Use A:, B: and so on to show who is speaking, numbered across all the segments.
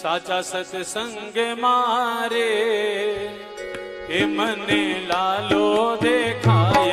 A: સાચા સત્સંગ મારે એ મને લાલો દેખાય.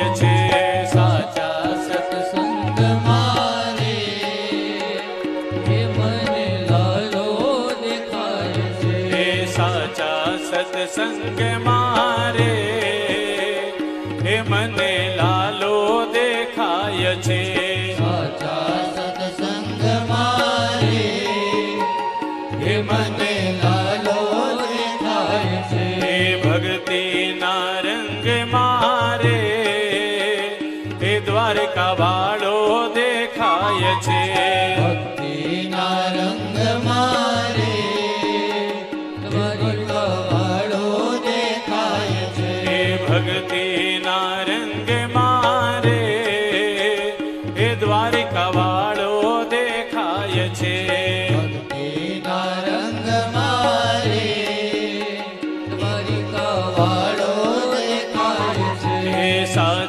A: Almighty.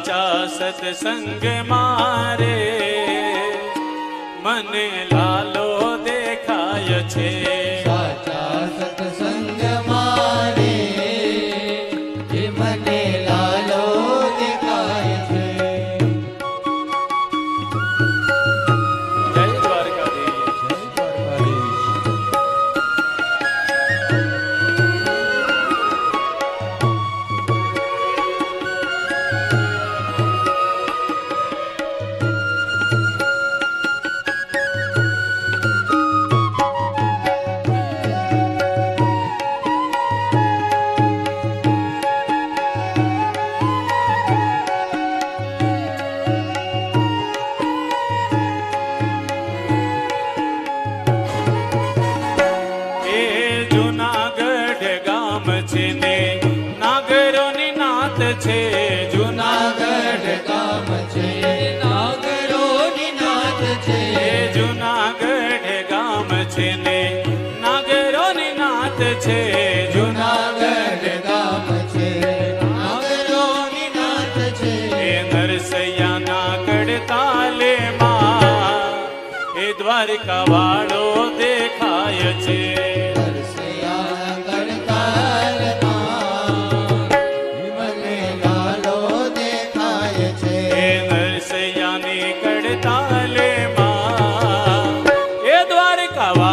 A: સાચા
B: સત્સંગ મારે. મને લાલો દેખાય છે.
A: ગામ
B: ગામ છે
A: ને નાગરોની છે.
B: જુનાગઢ ગામ છે નાગરોની
A: એ નરસૈયા નાગડ દ્વારકા વાળો દેખાય છે.
B: Tava.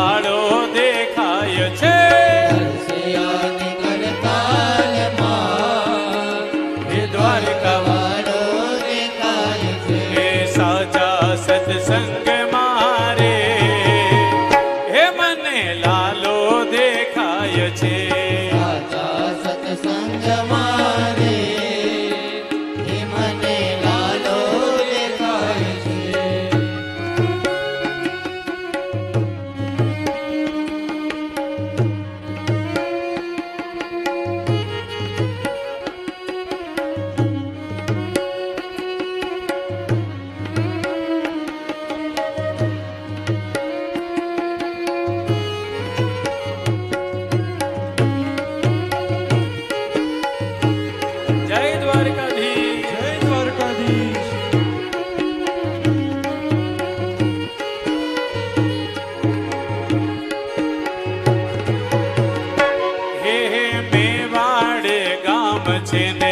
B: tiene.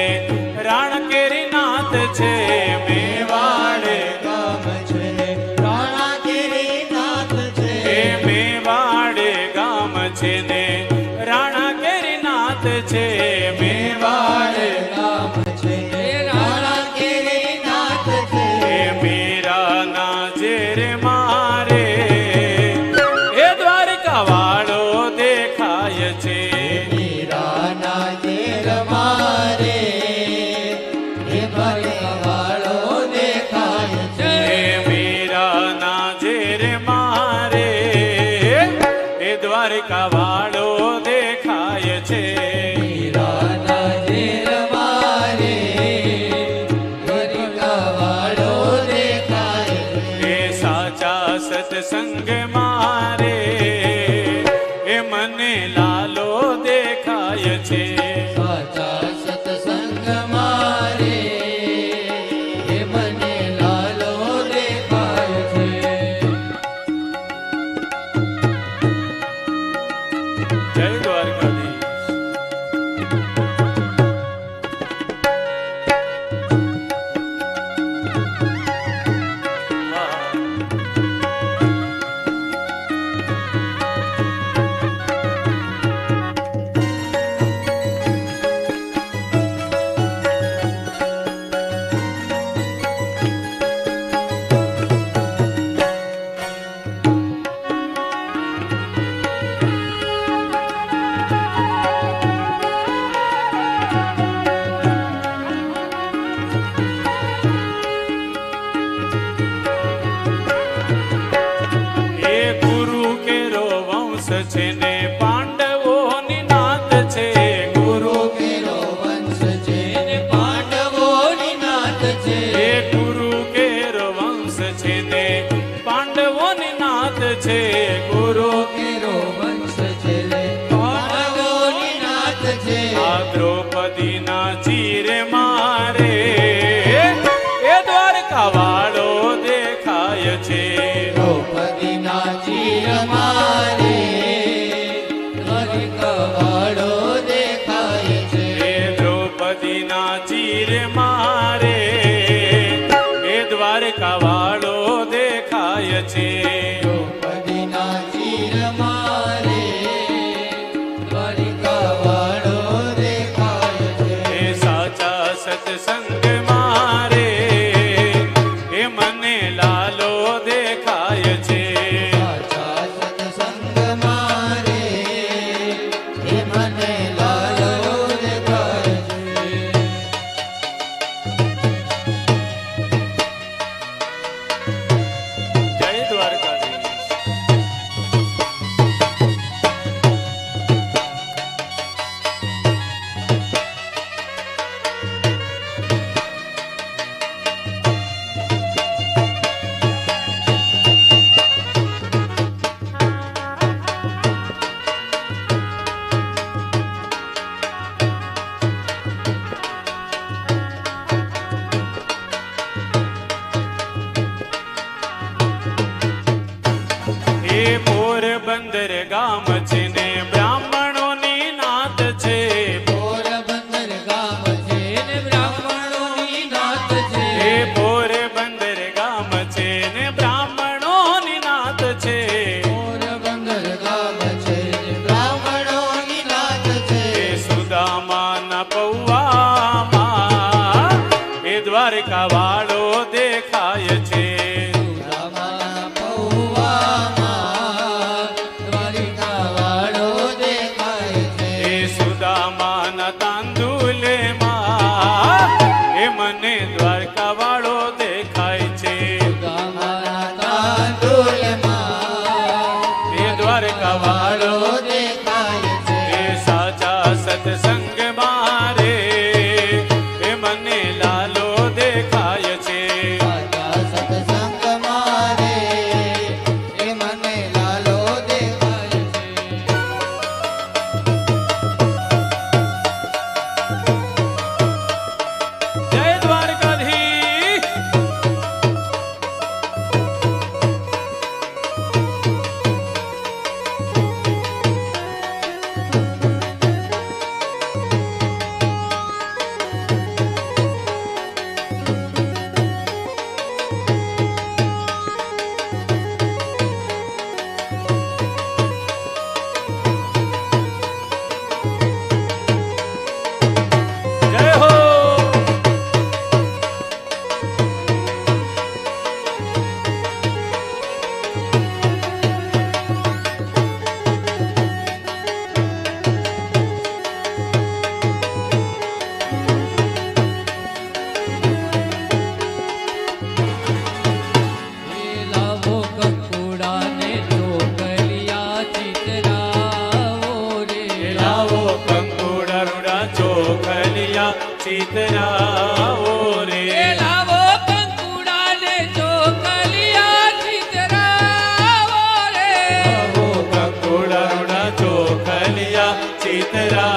A: चितरा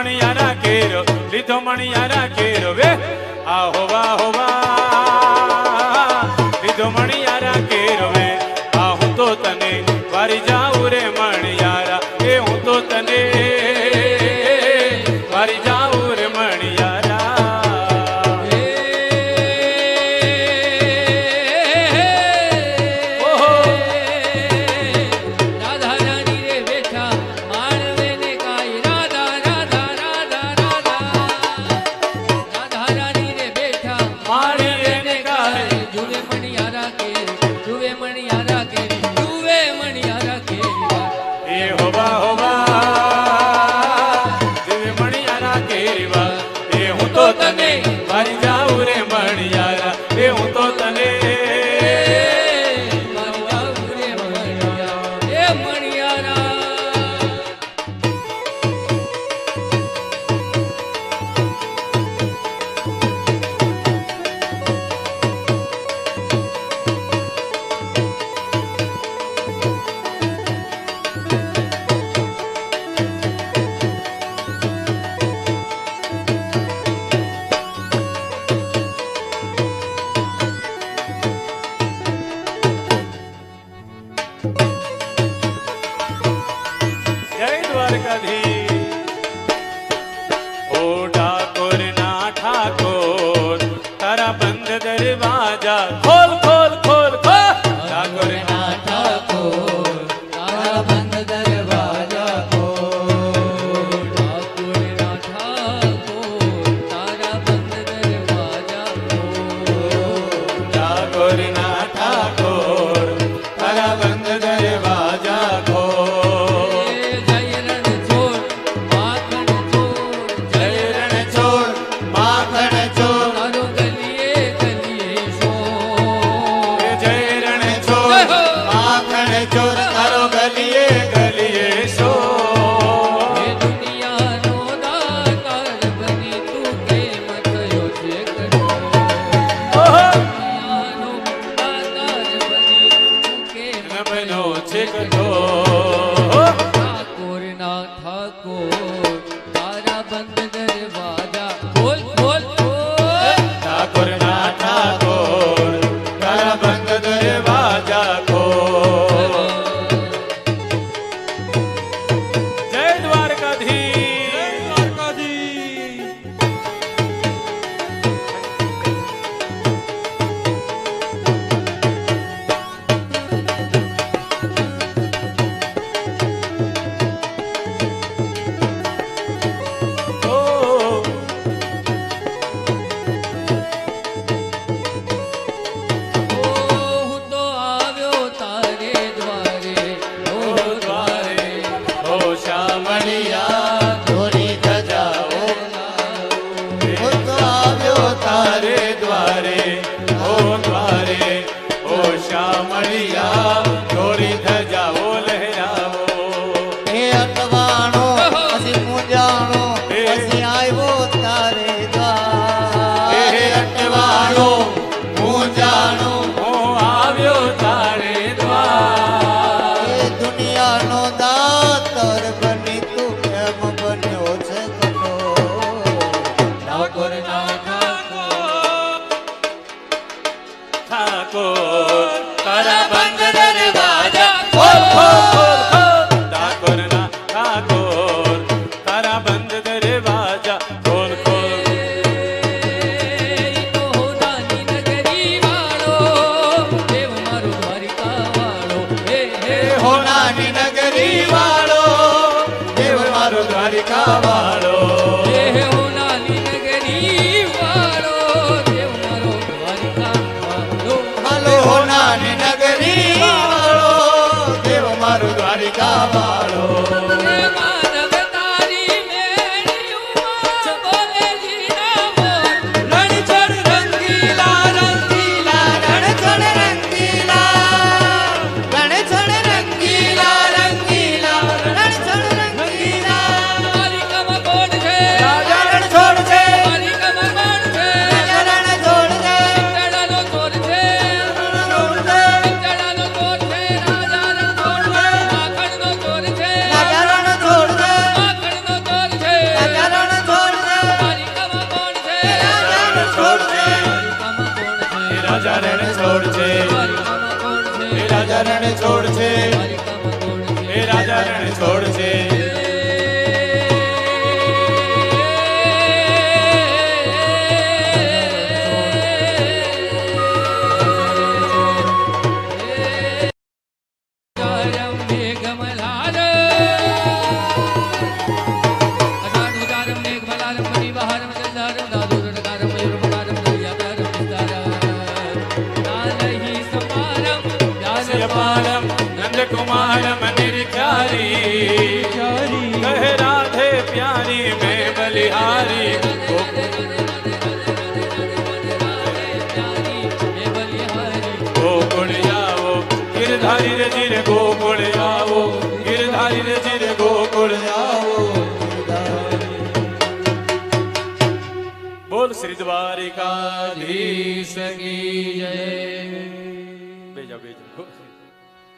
A: મણિયારા કેરો લીધો મણિયારા કેરો વે. આ હોવા હોવા
C: રાજા રણ છોડ છે. રાજા રણ છોડ છે. यपालम नंद कुमारम निरख्यारी राधे प्यारी मैं बलिहारी